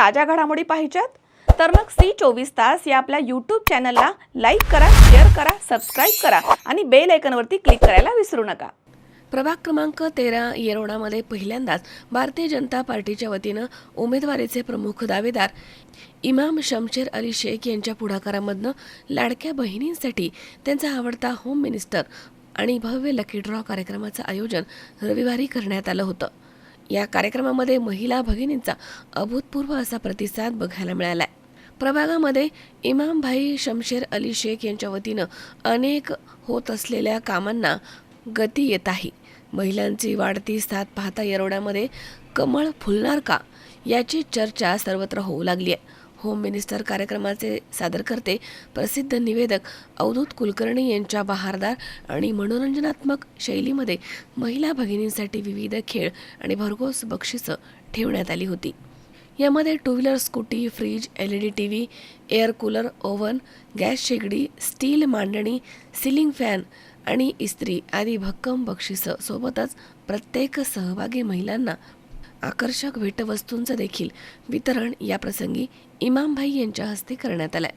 ताज्या घडामोडी पाहिजेत? तर मग सी चोवीस तास या आपल्या यूट्यूब चॅनलला लाईक करा शेअर करा सबस्क्राईब करा आणि बेल आयकनवरती क्लिक करायला विसरू नका. प्रभाग क्रमांक तेरा येरोडामध्ये पहिल्यांदाच भारतीय जनता पार्टीच्या वतीनं उमेदवारीचे प्रमुख दावेदार इमाम शमशेर अली शेख यांच्या पुढाकारामधनं लाडक्या बहिणींसाठी त्यांचा आवडता होम मिनिस्टर आणि भव्य लकी ड्रॉ कार्यक्रमाचं आयोजन रविवारी करण्यात आलं होतं. या कार्यक्रमामध्ये महिला भगिनींचा अभूतपूर्व असा प्रतिसाद बघायला मिळालाय. प्रभागामध्ये इमामभाई शमशेर अली शेख यांच्या वतीनं अनेक होत असलेल्या कामांना गती येत आहे. महिलांची वाढती साथ पाहता येरवड्यामध्ये कमळ फुलणार का? याची चर्चा सर्वत्र होऊ लागली आहे. होम मिनिस्टर कार्यक्रमाचे सादरकर्ते प्रसिद्ध निवेदक अवधूत कुलकर्णी यांच्या बहारदार आणि मनोरंजनात्मक शैलीमध्ये महिला भगिनींसाठी विविध खेळ आणि भरघोस बक्षिसं ठेवण्यात आली होती. यामध्ये two wheeler scooty fridge L E D T V air cooler oven gas शेगडी स्टील मांडणी सिलिंग फॅन आणि इस्त्री आदी भक्कम बक्षिसं सोबतच प्रत्येक सहभागी महिलांना आकर्षक भेटवस्तूंचं देखील वितरण याप्रसंगी इमामभाई यांच्या हस्ते करण्यात आलाय.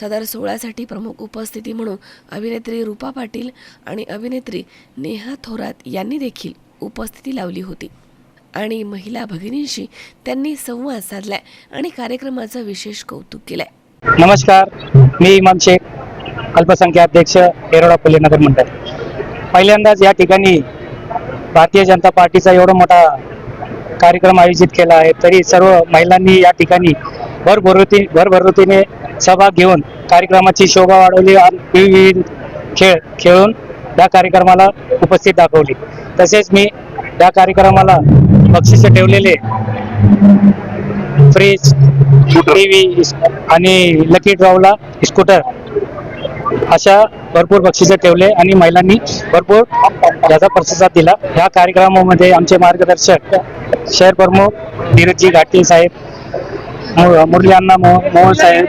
सदर सोहळ्यासाठी प्रमुख उपस्थिती म्हणून अभिनेत्री रूपा पाटील आणि अभिनेत्री नेहा थोरात यांनी देखील उपस्थिती लावली होती. आणि महिला भगिनींशी त्यांनी संवाद साधलाय आणि कार्यक्रमाचं विशेष कौतुक केलंय. नमस्कार मी इमाम शेख अल्पसंख्या अध्यक्ष येरोडा फुले नगर मंडळ. पहिल्यांदाच या ठिकाणी भारतीय जनता पार्टीचा एवढा मोठा कार्यक्रम आयोजित केला आहे तरी सर्व महिलांनी या ठिकाणी भरभरुती भरभरुतीने सहभाग घेऊन कार्यक्रमाची शोभा वाढवली आणि विविध खेळ खेळून या कार्यक्रमाला उपस्थित दाखवली. तसेच मी या कार्यक्रमाला बक्षिसे ठेवलेले फ्रीज टीव्ही आणि लकी ड्रॉवला स्कूटर अशा भरपूर बक्षिसे ठेवले आणि महिलांनी भरपूर त्याचा प्रतिसाद दिला. या कार्यक्रमामध्ये आमचे मार्गदर्शक शहर प्रमुख धीरजी घाटे साहेब मुरली अण्णा मोहन साहेब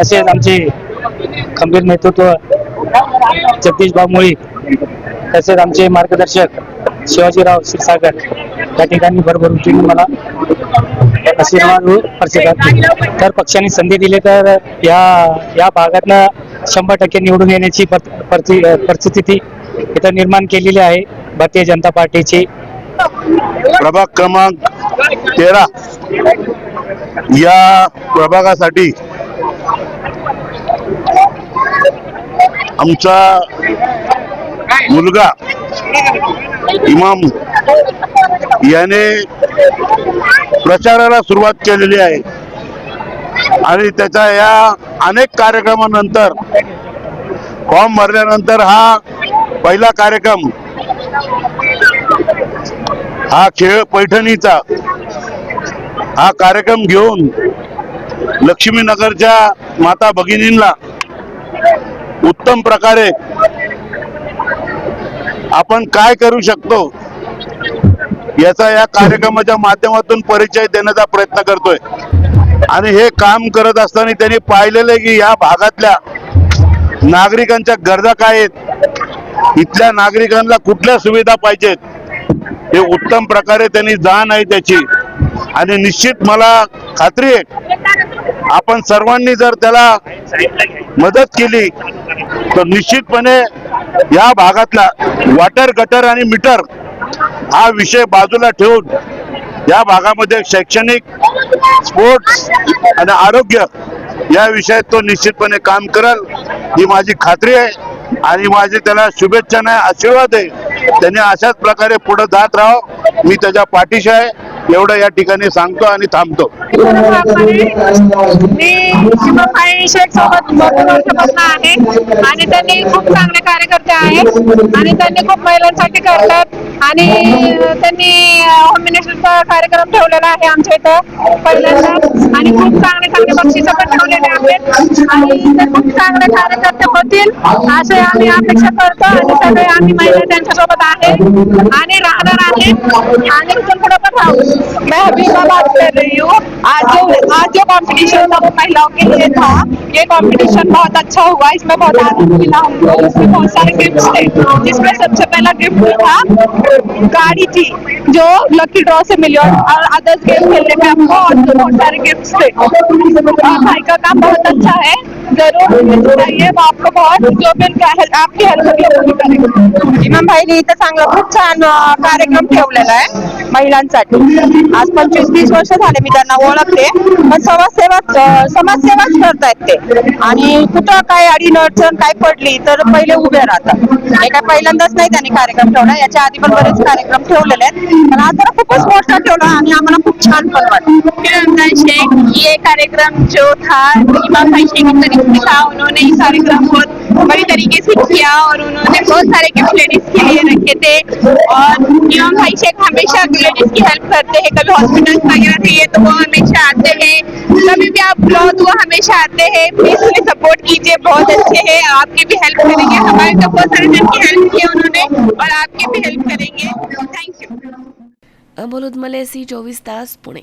तसेच आमचे खंबीर नेतृत्व जगदीश भाऊ मुळी तसेच आमचे मार्गदर्शक शिवाजीराव क्षीरसागर या ठिकाणी भरभरून मला आशीर्वाद प्रतिसाद तर पक्षाने संधी दिली तर या या भागातनं शंभर टक्के निवडून येण्याची परिस्थिती इथं निर्माण केलेली आहे. भारतीय जनता पार्टीची प्रभाग क्रमांक तेरा. या प्रभागासाठी आमचा मुलगा इमाम याने प्रचाराला सुरुवात केलेली आहे. आणि त्याच्या या अनेक कार्यक्रमानंतर फॉर्म भरल्यानंतर हा पहिला कार्यक्रम हा खेळ पैठणीचा हा कार्यक्रम घेऊन लक्ष्मीनगरच्या माता भगिनींना उत्तम प्रकारे आपण काय करू शकतो याचा या कार्यक्रमाच्या माध्यमातून परिचय देण्याचा प्रयत्न करतोय. आणि हे काम करत असताना त्यांनी पाहिलेलं आहे की या भागातल्या नागरिकांच्या गरजा काय आहेत? इथल्या नागरिकांना कुठल्या सुविधा पाहिजेत? हे उत्तम प्रकारे त्यांनी जाण आहे त्याची. आणि निश्चित मला खात्री आहे आपण सर्वांनी जर त्याला मदत केली तर निश्चितपणे या भागातला वॉटर गटर आणि मीटर हा विषय बाजूला ठेवून या भागामध्ये शैक्षणिक स्पोर्ट्स आणि आरोग्य या विषयात तो निश्चितपणे काम करल ही माझी खात्री आहे. आणि माझी त्याला शुभेच्छा नाही आशीर्वाद आहे. त्याने अशाच प्रकारे पुढे जात राहावं. मी त्याच्या पाठीशी आहे. एवढं या ठिकाणी सांगतो आणि थांबतो. मी शिवभाई सोबत भरपूर वर्षापासून आहे. आणि त्यांनी खूप चांगले कार्यकर्ते आहेत. आणि त्यांनी खूप महिलांसाठी करतात. कार्यक्रम खूप चांगले चांगले बक्षिसं चांगले कार्यकर्ते अपेक्षा महिला मैं हबीबा बात कर रही हूँ. आज जो आज जो कंपटीशन था महिलाओं के लिए था. ये कंपटीशन बहुत अच्छा हुआ. इसमें बहुत आनंद मिला हमको. इसमें बहुत सारे गिफ्ट्स थे, जिसमें सबसे पहला गिफ्ट था गाड़ी थी जो लकी ड्रॉ से मिली और अदर्स गेम खेलने में हमको और बहुत सारे गिफ्ट थे भाई का काम बहुत अच्छा है जरूर। वो आपको बहुत जो भी उनका हेल्प आपकी हेल्प होगी वो भी करेंगे इमाम भाईने इथं चांगला खूप छान अं, कार्यक्रम ठेवलेला आहे महिलांसाठी. आज पंचवीस तीस वर्ष झाले मी त्यांना ओळखते. पण समाजसेवाच अं, समाजसेवाच करतायत ते. आणि कुठं काय अडीन अडचण काय पडली तर पहिले उभे राहतात. हे काय पहिल्यांदाच नाही त्यांनी कार्यक्रम ठेवला. याच्या आधी पण बरेच कार्यक्रम ठेवलेले आहेत. पण आज जरा खूपच मोठा ठेवला आणि आम्हाला खूप छान पण वाटलं. शेख ये कार्यक्रम जो था इमाम भाई शेख था, उन्होंने ये कार्यक्रम बहुत बड़ी तरीके से किया और उन्होंने बहुत सारे गिफ्ट लेडीज़ के लिए रखे थे। और इमाम भाई शेख हमेशा लेडीज़ की हेल्प करते हैं, कभी हॉस्पिटल वगैरह चाहिए तो वो हमेशा आते हैं। कभी भी आप बुलाओ तो हमेशा आते हैं। प्लीज़ उन्हें सपोर्ट कीजिए, बहुत अच्छे हैं, आपकी भी हेल्प करेंगे। हमारे तो बहुत सारे जन की हेल्प की उन्होंने और आपकी भी हेल्प करेंगे। थैंक यू अमोल उदमले सी चोवीस तास, पुणे।